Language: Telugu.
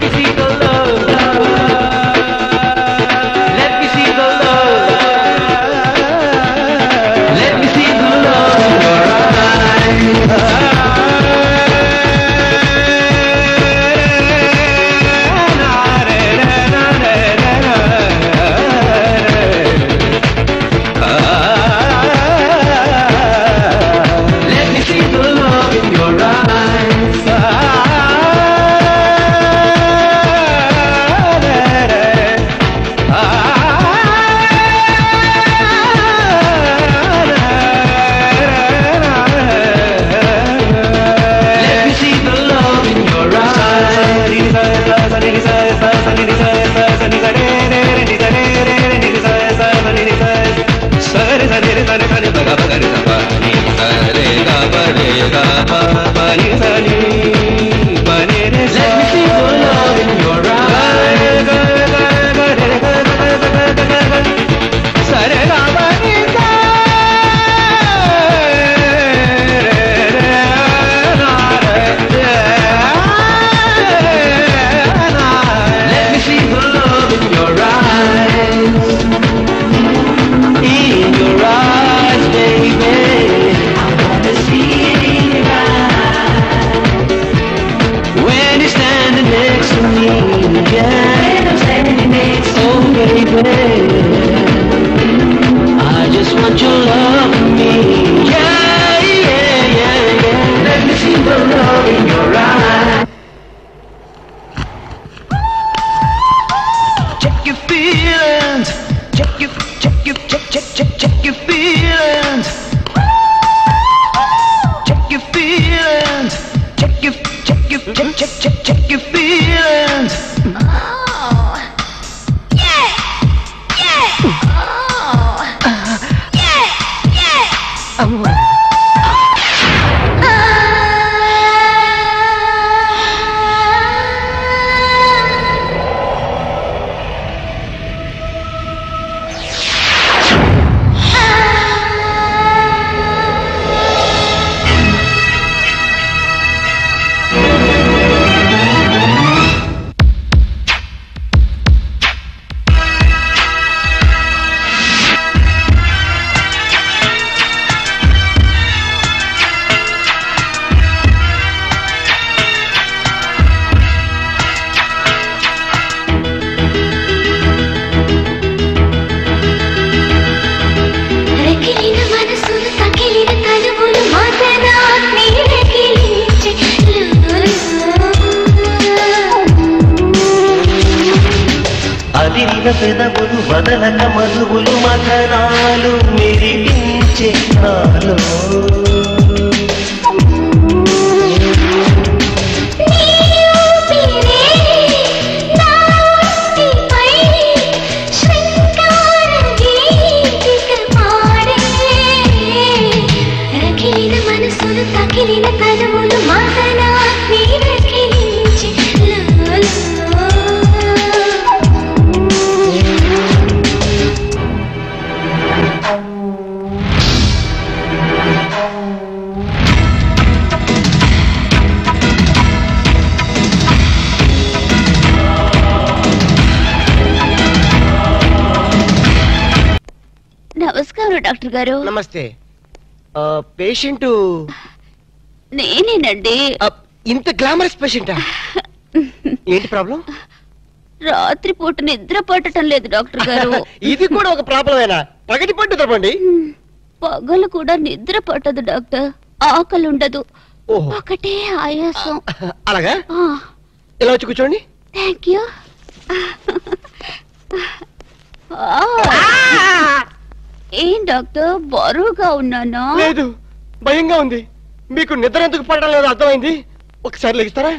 People baby, yeah. There's no standing. Oh, baby. hand. Oh. Yeah. Yeah. Oh. Uh. Yeah. Yeah. Um, అదిరిన పెదవులు వదలక మధువులు మధనాలు మెరిపించే నాలో నమస్కారం డాక్టర్ గారు. నమస్తే. పేషెంట్? నేనేనండి. ఇంత గ్లామరస్ పేషెంటా? ఏంటి ప్రాబ్లం? రాత్రిపూట నిద్ర పట్టడం లేదు డాక్టర్ గారు. ఇది కూడా ఒక ప్రాబ్లమేనా? పగటి పట్టు తప్పండి. పగలు కూడా నిద్ర పట్టదు డాక్టర్. ఆకలి ఉండదు ఒకటే ఆయాసం. అలాగా? ఇలా వచ్చి కూర్చోండి? Thank you. డాక్టర్ బరువుగా ఉన్నానా? లేదు భయంగా ఉంది. మీకు నిద్ర ఎందుకు పడడం లేదు అర్థమైంది? ఒకసారి లెగిస్తారా?